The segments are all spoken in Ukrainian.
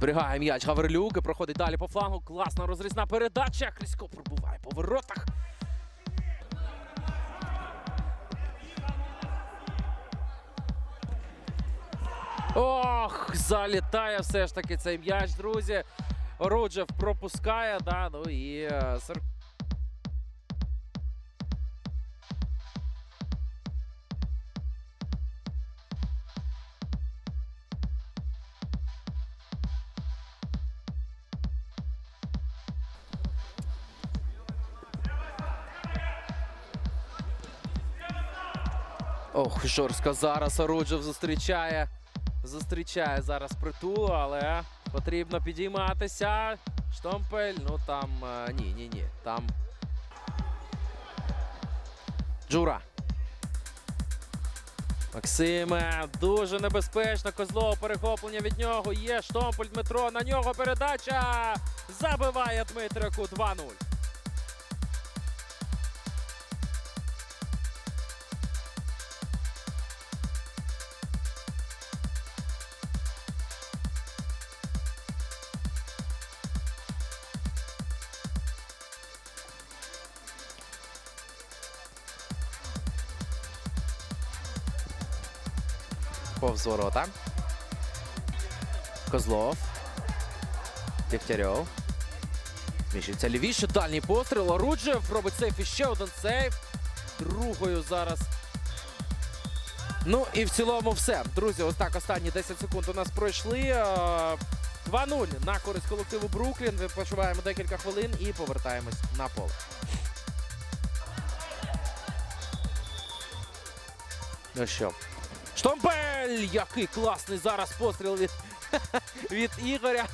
Зберігає м'яч Гаврилюк і проходить далі по флангу. Класна розрізна передача. Клісько пробуває по воротах. Ох, залітає все ж таки цей м'яч, друзі. Оруджев пропускає, да, ну і Ох, жорстко зараз Оруджев зустрічає. Зустрічає зараз притулу, але потрібно підійматися. Штомпель, ну там е, ні, ні, ні. Там. Джура. Максиме, дуже небезпечно. Козлов перехоплення від нього. Є Штомпель Дмитро. На нього передача. Забиває Дмитрику 2-0. Повз ворота. Козлов. Дегтярьов. Зміщується лівіше. Дальній постріл. Оруджев робить сейф і ще один сейф. Другою зараз. Ну і в цілому все. Друзі, ось так останні 10 секунд у нас пройшли. Е, 2-0 на користь колективу Бруклін. Відпочиваємо декілька хвилин і повертаємось на поле. Ну що, Штомпель! Який класний зараз постріл від, від Ігоря.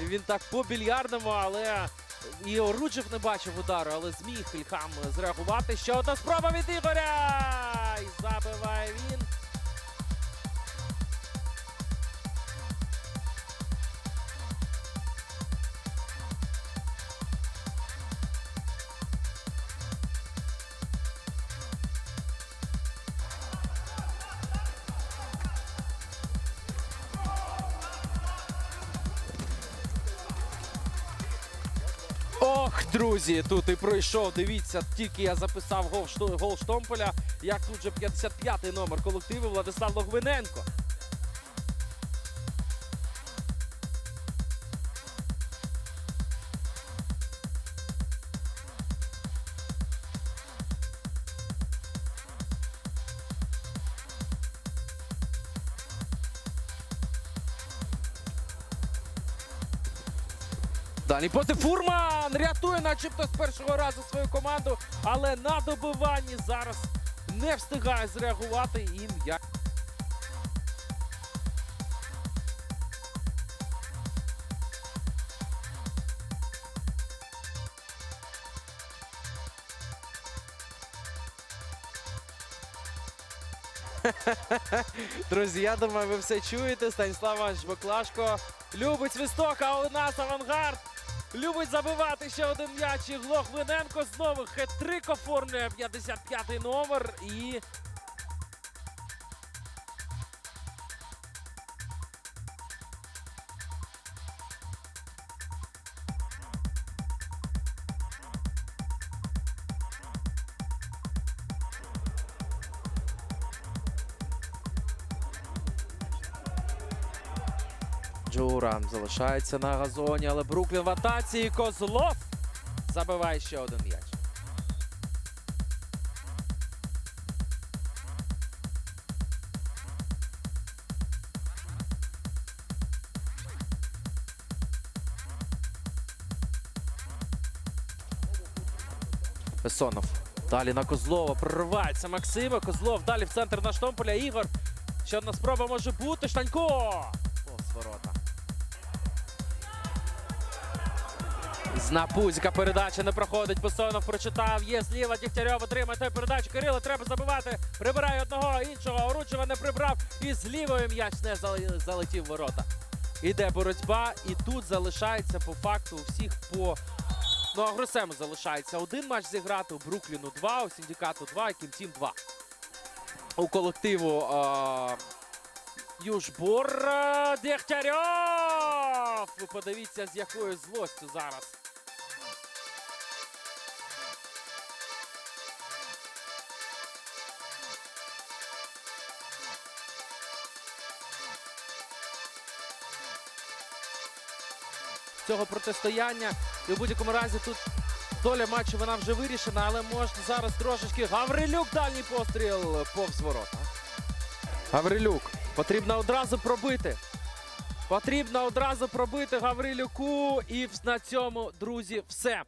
Він так по більярдному, але і Оруджев не бачив удару, але зміг Ільхам зреагувати. Ще одна спроба від Ігоря! І забиває він. Ох, друзі, тут і пройшов. Дивіться, тільки я записав гол, гол Штомполя. Як тут же 55-й номер колективу Владислав Логвиненко. Далі поти Фурман рятує, начебто з першого разу свою команду, але на добиванні зараз не встигає зреагувати і м'яч. Друзі, я думаю, ви все чуєте. Станіслав Іванович Баклашко любить свисток, а у нас авангард. Любить забивати ще один м'яч. І Глохвиненко знову хет-трик оформлює 55-й номер. І Джура залишається на газоні, але Бруклін в атаці. І Козлов забиває ще один м'яч. Бесонов. Далі на Козлова. Проривається Максима. Козлов далі в центр на Штомполя. Ігор. Ще одна спроба може бути. Штанько. Повз ворота. Знапузька передача не проходить. Бесонов прочитав. Є зліва Дігтярьов отримає той передачу. Кирило треба забивати. Прибирає одного іншого. Оручева не прибрав. І з лівою м'яч не залетів ворота. Іде боротьба, і тут залишається по факту у всіх по. Ну, Агросему залишається один матч зіграти, у Брукліну два, у Сіндикату два, і Кімтім два. У колективу е- Южбор е, Дегтярьов! Ви подивіться, з якою злостю зараз. Цього протистояння. І в будь-якому разі тут доля матчу вона вже вирішена, але можна зараз трошечки. Гаврилюк дальній постріл повз ворота. Гаврилюк. Потрібно одразу пробити. Потрібно одразу пробити Гаврилюку. І на цьому, друзі, все.